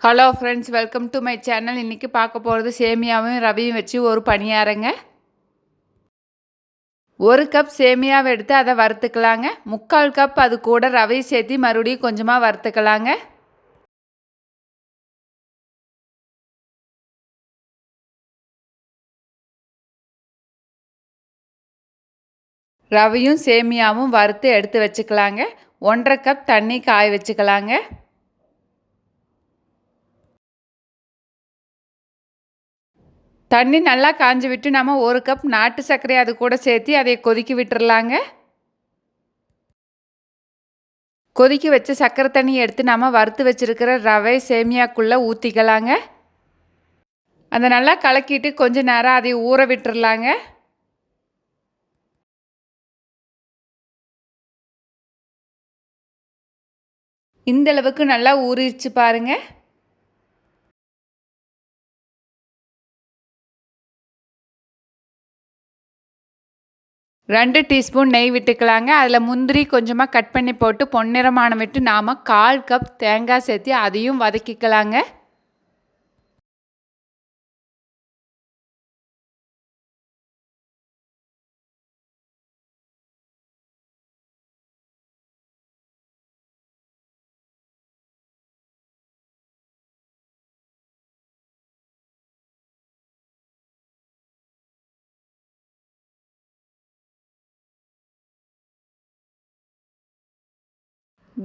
Hello friends welcome to my channel இன்றைக்கி பார்க்க போகிறது சேமியாவும் ரவியும் வச்சு ஒரு பணியாரங்க. ஒரு கப் சேமியாவை எடுத்து அதை வறுத்துக்கலாங்க. முக்கால் கப் அது கூட ரவையை சேர்த்து மறுபடியும் கொஞ்சமாக வறுத்துக்கலாங்க. ரவையும் சேமியாவும் வறுத்து எடுத்து வச்சுக்கலாங்க. ஒன்றரை கப் தண்ணி காய வச்சுக்கலாங்க. தண்ணி நல்லா காஞ்சி விட்டு நம்ம ஒரு கப் நாட்டு சர்க்கரை அது கூட சேர்த்து அதை கொதிக்க விட்டுறலாங்க. கொதிக்க வச்ச சர்க்கரை தண்ணி எடுத்து நம்ம வறுத்து வச்சுருக்கிற ரவை சேமியாக்குள்ளே ஊற்றிக்கலாங்க அதை நல்லா கலக்கிட்டு கொஞ்சம் நேரம் அதை ஊற விட்டுறலாங்க. இந்தளவுக்கு நல்லா ஊறிடுச்சு பாருங்கள் ரெண்டு டீஸ்பூன் நெய் விட்டுக்கலாங்க. அதில் முந்திரி கொஞ்சமாக கட் பண்ணி போட்டு பொன்னிறமானம் விட்டு நாம் கால் கப் தேங்காய் சேர்த்து அதையும் வதக்கிக்கலாங்க.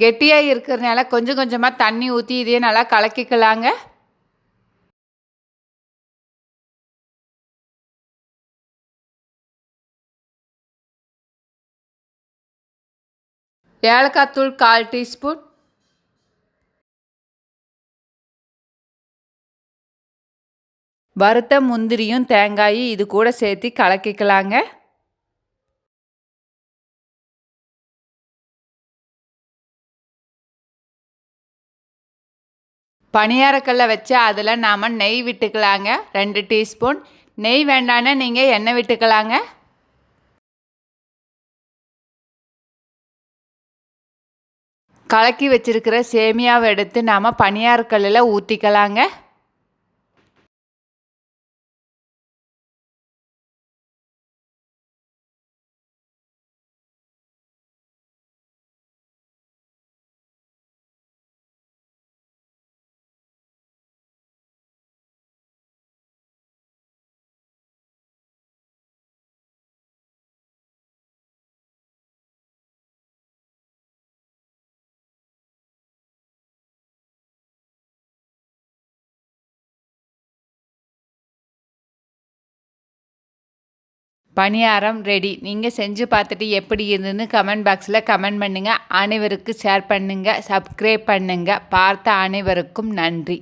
கெட்டியாக இருக்கிறதுனால கொஞ்சம் கொஞ்சமாக தண்ணி ஊற்றி இதையே நல்லா கலக்கிக்கலாங்க. ஏலக்காய் தூள் கால் டீஸ்பூன். வறுத்த முந்திரியும் தேங்காயும் இது கூட சேர்த்து கலக்கிக்கலாங்க. பணியாரக்கல்லை வச்சு அதில் நாம் நெய் விட்டுக்கலாங்க. ரெண்டு டீஸ்பூன். நெய் வேண்டான்னா நீங்கள் எண்ணெய் விட்டுக்கலாங்க. கலக்கி வச்சுருக்கிற சேமியாவை எடுத்து நாம் பணியாரக்கல்லில் ஊற்றிக்கலாங்க பணியாரம் ரெடி நீங்கள் செஞ்சு பார்த்துட்டு எப்படி இருந்துன்னு கமெண்ட் பாக்ஸில் கமெண்ட் பண்ணுங்கள் அனைவருக்கு ஷேர் பண்ணுங்கள் சப்ஸ்கிரைப் பண்ணுங்கள் பார்த்த அனைவருக்கும் நன்றி.